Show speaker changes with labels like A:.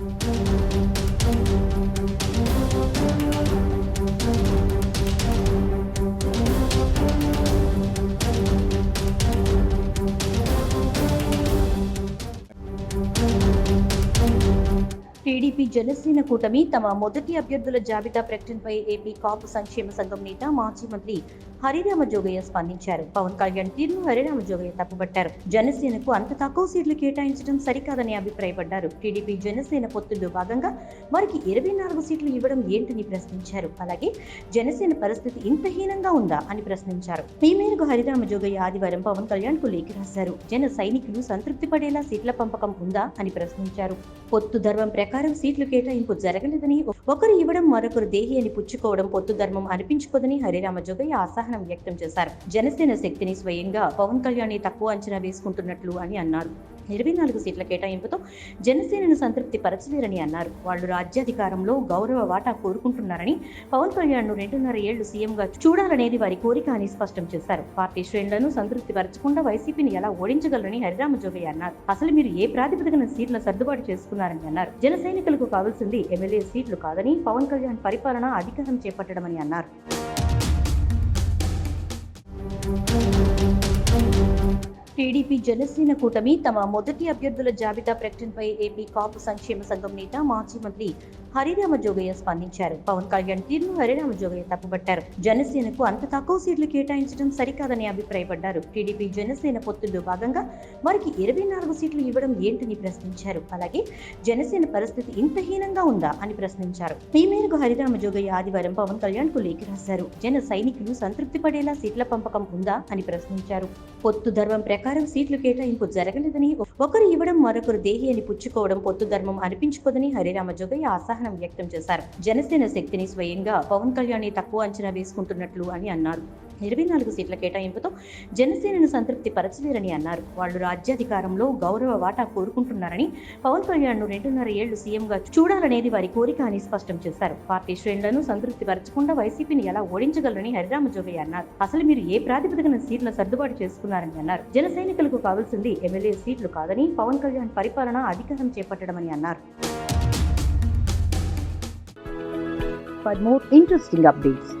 A: Thank you. TDP Janasena కూటమి తమ మొదటి అభ్యర్థుల జాబితా ప్రకటనపై ఏపీ కాపు సంక్షేమ సంఘం నేత మాజీ మంత్రి హరిరామ జోగయ్య స్పందించారు. పవన్ కళ్యాణ్ తీరును హరిరామ జోగయ్య తప్పుబట్టారు జనసేనకు అంత తక్కువ సీట్లు కేటాయించడం సరికాదని అభిప్రాయపడ్డారు. టీడీపీ జనసేన పొత్తుల్లో భాగంగా వారికి ఇరవై నాలుగు సీట్లు ఇవ్వడం ఏంటని ప్రశ్నించారు. అలాగే జనసేన పరిస్థితి ఇంత హీనంగా ఉందా అని ప్రశ్నించారు. ఈ మేరకు హరిరామ జోగయ్య ఆదివారం పవన్ కళ్యాణ్కు లేఖ రాశారు. జన సైనికులు సంతృప్తి పడేలా సీట్ల పంపకం ఉందా అని ప్రశ్నించారు. పొత్తు ధర్మం ప్రకారం సీట్లు కేటాయింపు జరగలేదని ఒకరు ఇవ్వడం మరొకరు దేహి అని పుచ్చుకోవడం పొత్తు ధర్మం అనిపించుకోదని హరిరామ జోగయ్య అసహనం వ్యక్తం చేశారు. జనసేన శక్తిని స్వయంగా పవన్ కళ్యాణ్ తక్కువ అంచనా వేసుకుంటున్నట్లు అని అన్నారు. ఇరవై నాలుగు సీట్ల కేటాయింపుతో జనసేనను సంతృప్తి పరచలేరని అన్నారు. వాళ్ళు రాజ్యాధికారంలో గౌరవ వాటా కోరుకుంటున్నారని పవన్ కళ్యాణ్ను రెండున్నర ఏళ్ళు సీఎంగా చూడాలనేది వారి కోరిక అని స్పష్టం చేశారు. పార్టీ శ్రేణులను సంతృప్తి పరచకుండా వైసీపీని ఎలా ఓడించగలరని హరిరామ జోగయ్య అన్నారు. అసలు మీరు ఏ ప్రాతిపదికన సీట్ల సర్దుబాటు చేసుకున్నారని అన్నారు. జన సైనికులకు కావాల్సింది ఎమ్మెల్యే సీట్లు కాదని పవన్ కళ్యాణ్ పరిపాలన అధికారం చేపట్టడమని అన్నారు. టీడీపీ జనసేన కూటమి తమ మొదటి అభ్యర్థుల జాబితా ప్రకటనపై ఏపీ కాపు సంక్షేమ సంఘం నేత మాజీ మంత్రి హరిరామ జోగయ్య స్పందించారు. పవన్ కళ్యాణ్ తీరును హరిరామ జోగయ్య తప్పుబట్టారు జనసేనకు అంత తక్కువ సీట్లు కేటాయించడం సరికాదని అభిప్రాయపడ్డారు. టీడీపీ జనసేన పొత్తుల్లో భాగంగా వారికి ఇరవై నాలుగు సీట్లు ఇవ్వడం ఏంటని ప్రశ్నించారు. అలాగే జనసేన పరిస్థితి ఇంత హీనంగా ఉందా అని ప్రశ్నించారు. ఈ మేరకు హరిరామ జోగయ్య ఆదివారం పవన్ కళ్యాణ్కు లేఖ రాశారు. జన సైనికులు సంతృప్తి పడేలా సీట్ల పంపకం ఉందా అని ప్రశ్నించారు. పొత్తు ధర్మం ప్రకారం సీట్లు కేటాయింపు జరగలేదని ఒకరు ఇవ్వడం మరొకరు దేహి అని పుచ్చుకోవడం పొత్తు ధర్మం అనిపించుకోదని హరిరామ జోగయ్య అసహనం వ్యక్తం చేశారు. జనసేన శక్తిని స్వయంగా పవన్ కళ్యాణ్ తక్కువ అంచనా వేసుకుంటున్నట్లు అని అన్నారు. ఇరవై నాలుగు సీట్ల కేటాయింపుతో జనసేనను సంతృప్తి పరచలేరని అన్నారు. వాళ్ళు రాజ్యాధికారంలో గౌరవ వాటా కోరుకుంటున్నారని పవన్ కళ్యాణ్ను రెండున్నర ఏళ్ళు సీఎంగా చూడాలనేది వారి కోరిక అని స్పష్టం చేశారు. పార్టీ శ్రేణులను సంతృప్తి పరచకుండా వైసీపీని ఎలా ఓడించగలరని హరిరామ జోగయ్య అన్నారు. అసలు మీరు ఏ ప్రాతిపదికన సీట్ల సర్దుబాటు చేసుకున్నారని అన్నారు. జన సైనికులకు కావాల్సింది ఎమ్మెల్యే సీట్లు కాదని పవన్ కళ్యాణ్ పరిపాలన అధికారం చేపట్టడమని అన్నారు. For more interesting updates,